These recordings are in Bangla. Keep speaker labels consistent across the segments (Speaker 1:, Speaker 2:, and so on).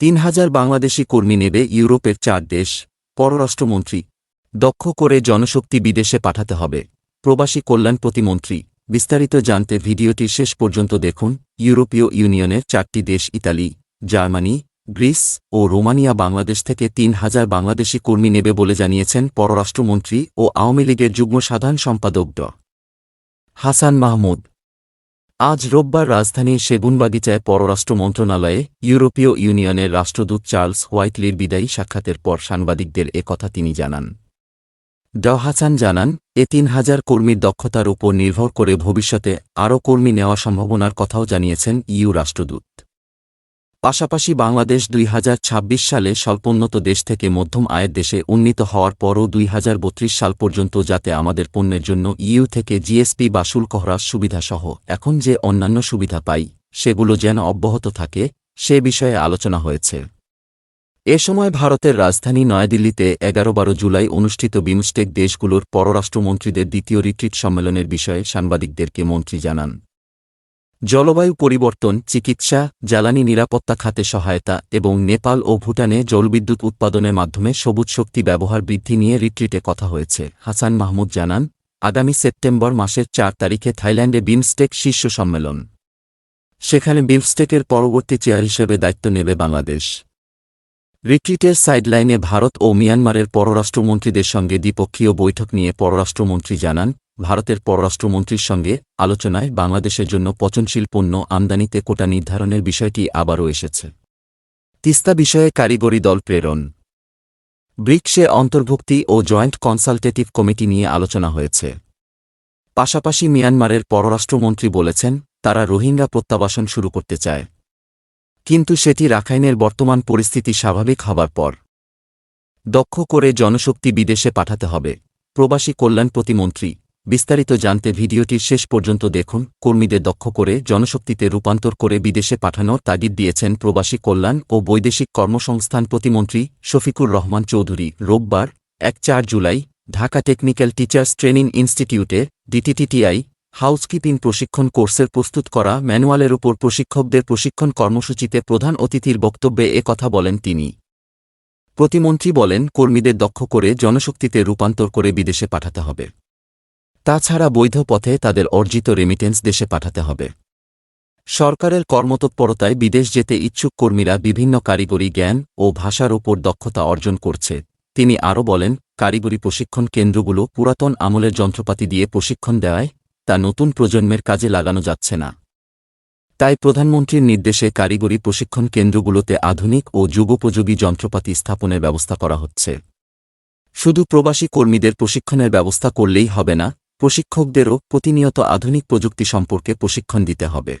Speaker 1: তিন হাজার বাংলাদেশি কর্মী নেবে ইউরোপের চার দেশ, পররাষ্ট্রমন্ত্রী। দক্ষ করে জনশক্তি বিদেশে পাঠাতে হবে। প্রবাসী কল্যাণ প্রতিমন্ত্রী। বিস্তারিত জানতে ভিডিওটি শেষ পর্যন্ত দেখুন। ইউরোপীয় ইউনিয়নের চারটি দেশ ইতালি, জার্মানি, গ্রিস ও রোমানিয়া বাংলাদেশ থেকে তিন হাজার বাংলাদেশি কর্মী নেবে বলে জানিয়েছেন পররাষ্ট্রমন্ত্রী ও আওয়ামী লীগের যুগ্ম সাধারণ সম্পাদক ড। হাসান মাহমুদ। আজ রোববার রাজধানীর সেগুনবাগিচায় পররাষ্ট্র মন্ত্রণালয়ে ইউরোপীয় ইউনিয়নের রাষ্ট্রদূত চার্লস হোয়াইটলির বিদায়ী সাক্ষাতের পর সাংবাদিকদের একথা কথা তিনি জানান। ড হাসান জানান, এ তিন হাজার কর্মীর দক্ষতার উপর নির্ভর করে ভবিষ্যতে আরও কর্মী নেওয়া সম্ভাবনার কথাও জানিয়েছেন ইউ রাষ্ট্রদূত। পাশাপাশি বাংলাদেশ দুই হাজার ছাব্বিশ সালে স্বল্পোন্নত দেশ থেকে মধ্যম আয়ের দেশে উন্নীত হওয়ার পরও দুই হাজার বত্রিশ সাল পর্যন্ত যাতে আমাদের পণ্যের জন্য ইউ থেকে জিএসপি বা শুল্ক হ্রাস সুবিধাসহ এখন যে অন্যান্য সুবিধা পাই, সেগুলো যেন অব্যাহত থাকে, সে বিষয়ে আলোচনা হয়েছে। এ সময় ভারতের রাজধানী নয়াদিল্লিতে এগারো বারো জুলাই অনুষ্ঠিত বিমস্টেক দেশগুলোর পররাষ্ট্রমন্ত্রীদের দ্বিতীয় রিট্রিট সম্মেলনের বিষয়ে সাংবাদিকদেরকে মন্ত্রী জানান। জলবায়ু পরিবর্তন, চিকিৎসা, জ্বালানি নিরাপত্তা খাতে সহায়তা এবং নেপাল ও ভুটানে জলবিদ্যুৎ উৎপাদনের মাধ্যমে সবুজ শক্তি ব্যবহার বৃদ্ধি নিয়ে রিট্রিটে কথা হয়েছে, হাসান মাহমুদ জানান। আগামী সেপ্টেম্বর মাসের চার তারিখে থাইল্যান্ডে বিমস্টেক শীর্ষ সম্মেলন। সেখানে বিমস্টেকের পরবর্তী চেয়ার হিসেবে দায়িত্ব নেবে বাংলাদেশ। রিট্রিটের সাইডলাইনে ভারত ও মিয়ানমারের পররাষ্ট্রমন্ত্রীদের সঙ্গে দ্বিপক্ষীয় বৈঠক নিয়ে পররাষ্ট্রমন্ত্রী জানান ভারতের পররাষ্ট্রমন্ত্রীর সঙ্গে আলোচনায় বাংলাদেশের জন্য পচনশীল পণ্য আমদানিতে কোটা নির্ধারণের বিষয়টি আবারও এসেছে। তিস্তা বিষয়ে কারিগরি দল প্রেরণ। ব্রিক্সে অন্তর্ভুক্তি ও জয়েন্ট কনসালটেটিভ কমিটি নিয়ে আলোচনা হয়েছে। পাশাপাশি মিয়ানমারের পররাষ্ট্রমন্ত্রী বলেছেন, তারা রোহিঙ্গা প্রত্যাবাসন শুরু করতে চায়। কিন্তু সেটি রাখাইনের বর্তমান পরিস্থিতি স্বাভাবিক হবার পর। দক্ষ করে জনশক্তি বিদেশে পাঠাতে হবে। প্রবাসী কল্যাণ প্রতিমন্ত্রী বিস্তারিত জানতে ভিডিওটির শেষ পর্যন্ত দেখুন। কর্মীদের দক্ষ করে, জনশক্তিতে রূপান্তর করে বিদেশে পাঠানোর তাগিদ দিয়েছেন প্রবাসী কল্যাণ ও বৈদেশিক কর্মসংস্থান প্রতিমন্ত্রী শফিকুর রহমান চৌধুরী। রোববার, এক চার July, Dhaka technical teachers training ইনস্টিটিউটে ডিটিটিটিআই হাউসকিপিং প্রশিক্ষণ কোর্সের প্রস্তুত করা ম্যানুয়ালের উপর প্রশিক্ষকদের প্রশিক্ষণ কর্মসূচিতে প্রধান অতিথির বক্তব্যে এ কথা বলেন তিনি। প্রতিমন্ত্রী বলেন, কর্মীদের দক্ষ করে জনশক্তিতে রূপান্তর করে বিদেশে পাঠাতে হবে। তাছাড়া বৈধ পথে তাদের অর্জিত রেমিটেন্স দেশে পাঠাতে হবে। সরকারের কর্মতৎপরতায় বিদেশ যেতে ইচ্ছুক কর্মীরা বিভিন্ন কারিগরি জ্ঞান ও ভাষার ওপর দক্ষতা অর্জন করছে। তিনি আরও বলেন, কারিগরি প্রশিক্ষণ কেন্দ্রগুলো পুরাতন আমলের যন্ত্রপাতি দিয়ে প্রশিক্ষণ দেওয়ায় তা নতুন প্রজন্মের কাজে লাগানো যাচ্ছে না। তাই প্রধানমন্ত্রীর নির্দেশে কারিগরি প্রশিক্ষণ কেন্দ্রগুলোতে আধুনিক ও যুগোপযোগী যন্ত্রপাতি স্থাপনের ব্যবস্থা করা হচ্ছে। শুধু প্রবাসী কর্মীদের প্রশিক্ষণের ব্যবস্থা করলেই হবে না প্রশিক্ষকদেরও প্রতিনিয়ত আধুনিক প্রযুক্তি সম্পর্কে প্রশিক্ষণ দিতে হবে।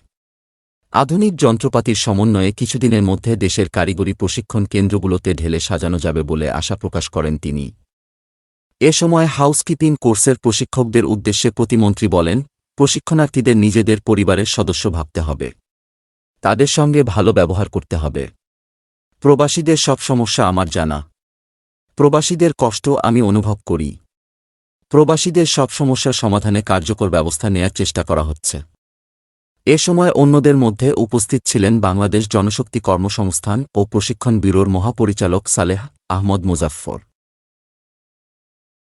Speaker 1: আধুনিক যন্ত্রপাতির সমন্বয়ে কিছুদিনের মধ্যে দেশের কারিগরি প্রশিক্ষণ কেন্দ্রগুলোতে ঢেলে সাজানো যাবে বলে আশা প্রকাশ করেন তিনি। এ সময় হাউসকিপিং কোর্সের প্রশিক্ষকদের উদ্দেশ্যে প্রতিমন্ত্রী বলেন, প্রশিক্ষণার্থীদের নিজেদের পরিবারের সদস্য ভাবতে হবে। তাদের সঙ্গে ভালো ব্যবহার করতে হবে। প্রবাসীদের সব সমস্যা আমার জানা। প্রবাসীদের কষ্ট আমি অনুভব করি। প্রবাসীদের সব সমস্যার সমাধানে কার্যকর ব্যবস্থা নেয়ার চেষ্টা করা হচ্ছে। এ সময় অন্যদের মধ্যে উপস্থিত ছিলেন বাংলাদেশ জনশক্তি কর্মসংস্থান ও প্রশিক্ষণ ব্যুরোর মহাপরিচালক সালেহ আহমদ মুজাফফর।